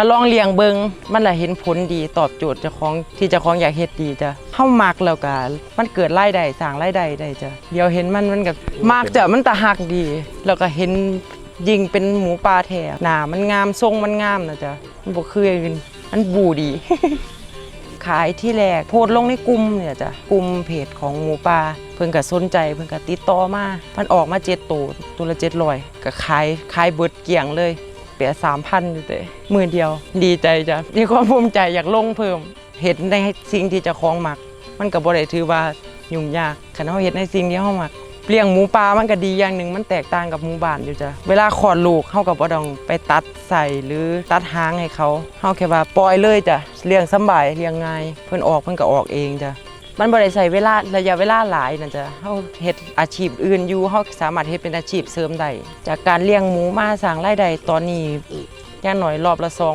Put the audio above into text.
มาลองเลี้ยงเบิงมันละเห็นผลดีตอบโจทย์เจ้าของที่เจ้าของอยากเฮ็ดดีจ้ะเฮามักแล้วก็มันเกิดรายได้สร้างรายได้ได้จ้ะเดี๋ยวเห็นมันมันก็มักจ้ะมันตะหักดี แล้วก็เห็นยิงเป็นหมูป่าแท้หน้ามันงามทรงมันงามนะจ๊ะมันบ่คืออื่นมันบูดี ขายที่แรกโพสต์ลงในกลุ่มเนี่ยจ้ะกลุ่มเพจของหมูป่าเพิ่นก็สนใจ เพิ่นก็ติดต่อมามันออกมาเจ็ดตัวตัวละเจ็ดร้อยก็ขายขายเบิดเกี่ยงเลย เปียสามพันอยู่เตะมือเดียว ดีใจจ้ะมีความภูมิใจอยากลงเพิ่ม เห็นในสิ่งที่จะคล้องมัก มันก็บ่ได้ถือว่ายุ่งยากคันเฮาเฮ็ดในสิ่งที่เฮามักเลี้ยงหมูป่ามันก็ดีอย่างหนึ่งมันแตกต่างกับหมูบ้านอยู่จ้ะเวลาคลอดลูกเฮาก็บ่ต้องไปตัดใส่หรือตัดหางให้เขาเฮาแค่ว่าปล่อยเลยจ้ะเลี้ยงสบายเลี้ยงง่ายเพิ่นออกเพิ่นก็ออกเองจ้ะ มันบ่ได้ใช้เวลาระยะเวลาหลายนะจ้ะเฮาเฮ็ดอาชีพอื่นอยู่เฮาสามารถเฮ็ดเป็นอาชีพเสริมได้จากการเลี้ยงหมูมาสร้างรายได้ตอนนี้อย่างน้อยรอบละสอง